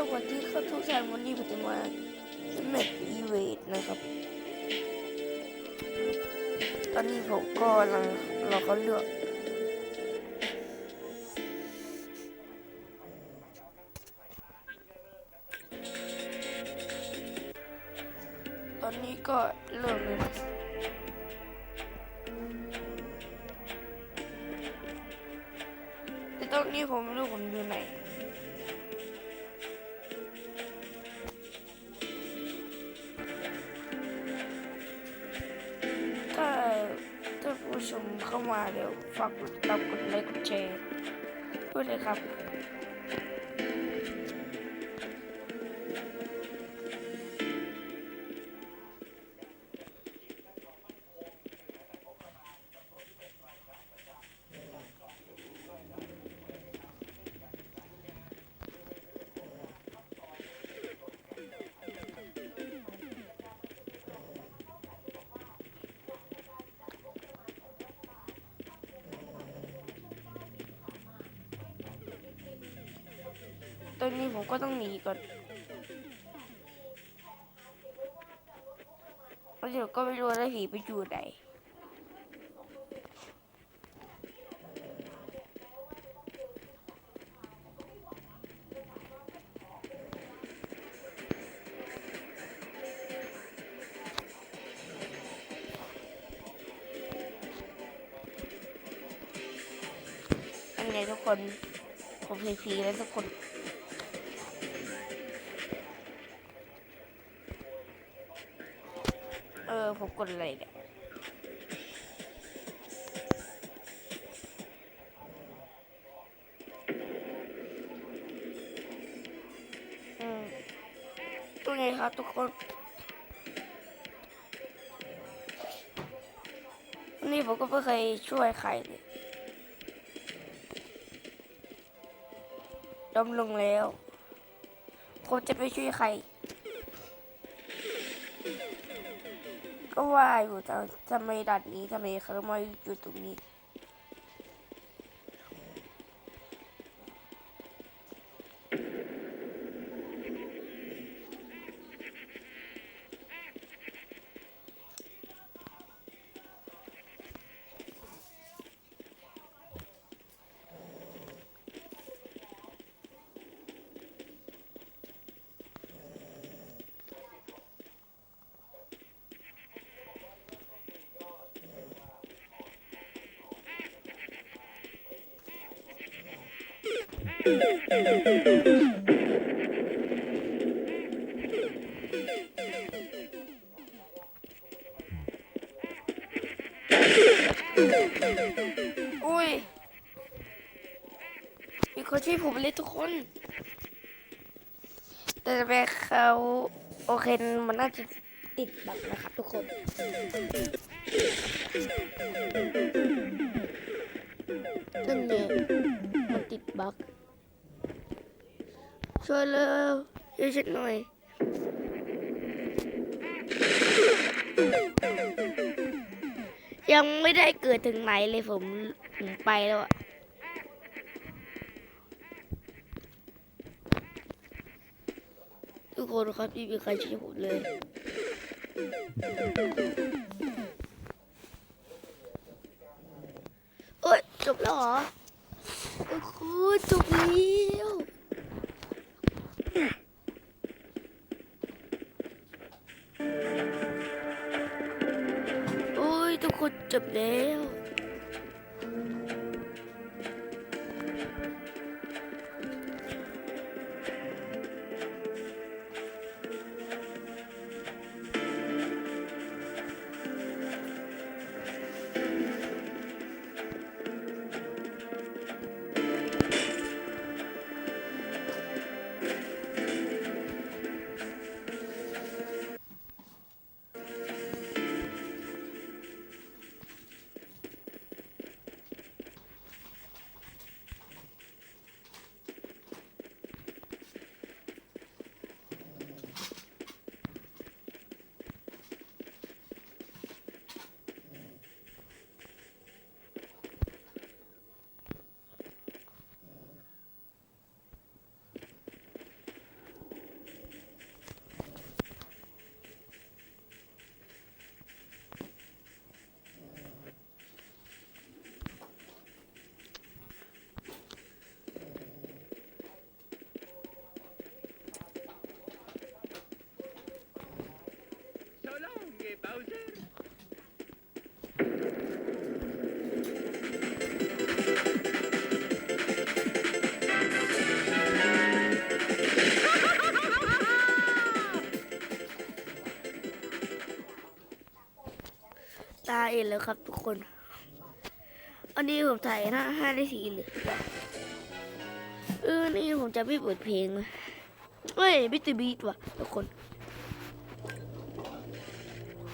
สวัสดีครับทุกท่านวันนี้ผมจะมาแมทอีเวทนะครับ ตอนนี้ผมก็กำลังเราก็เลือกตอนนี้ก็เริ่มเลยนะแต่ตอนนี้ผมไม่รู้ผมอยู่ไหน ถ้าผู้ชมเข้ามาเดี๋ยวฝากกดติดตามกดไลค์กดแชร์ด้วยเลยครับ อนนี้ผมก็ต้องหนีก่อนแล้วเดี๋ยวก็ไม่รู้ว่าผีไปอยู่ไหนอันไงทุกคน ผมเพย์พีแล้วทุกคน ออผมกดอะไรเนี่ยตัวไงครับทุกคนวันนี้ผมก็ไม่เคยช่วยใครเลยดมลงแล้ว ผมจะไปช่วยใคร ก็ว่าอยู่จะทำไมดัดนี้ทำไมเขามาอยู่ตรงนี้ อุ้ย มีคนช่วยผมเลยทุกคน แต่แม่เขา โอเค มันน่าจะติดบักนะครับทุกคน ช่วยเลยช่วยฉันหน่อยยังไม่ได้เกิดถึงไหนเลยผมผมไปแล้วอะทุกคนครับที่มีใครช่วยผมเลยเอ้ยจบแล้วเหรอโอ้โหจบแค แล้วครับทุกคน อันนี้ผมถ่ายน้าห้าได้สีเหลยเออนี่ผมจะไม่เปิดเพลงนะเฮ้ยบิตบีทว่ะทุกคน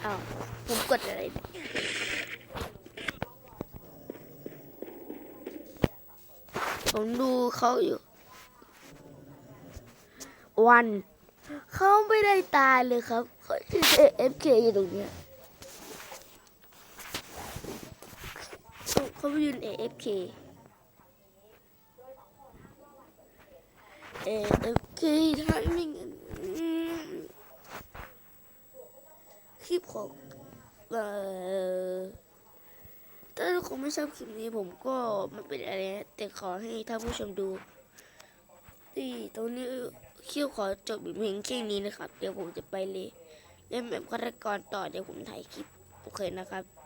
อ้าวผมกดอะไรผมดูเขาอยู่ วัน เขาไม่ได้ตายเลยครับเขาชื่อ AFK อยู่ตรงเนี้ย เขาเขายืน AFK AFK ทันมิ่งคลิปของเอ่อถ้าทุกคนไม่ชอบคลิปนี้ผมก็ไม่เป็นอะไรแต่ขอให้ท่านผู้ชมดูที่ตรงนี้คิวขอจบเพียงแค่นี้นะครับ เดี๋ยวผมจะไปเลยเล่นแบบฆาตกรต่อเดี๋ยวผมถ่ายคลิป โอเคนะครับ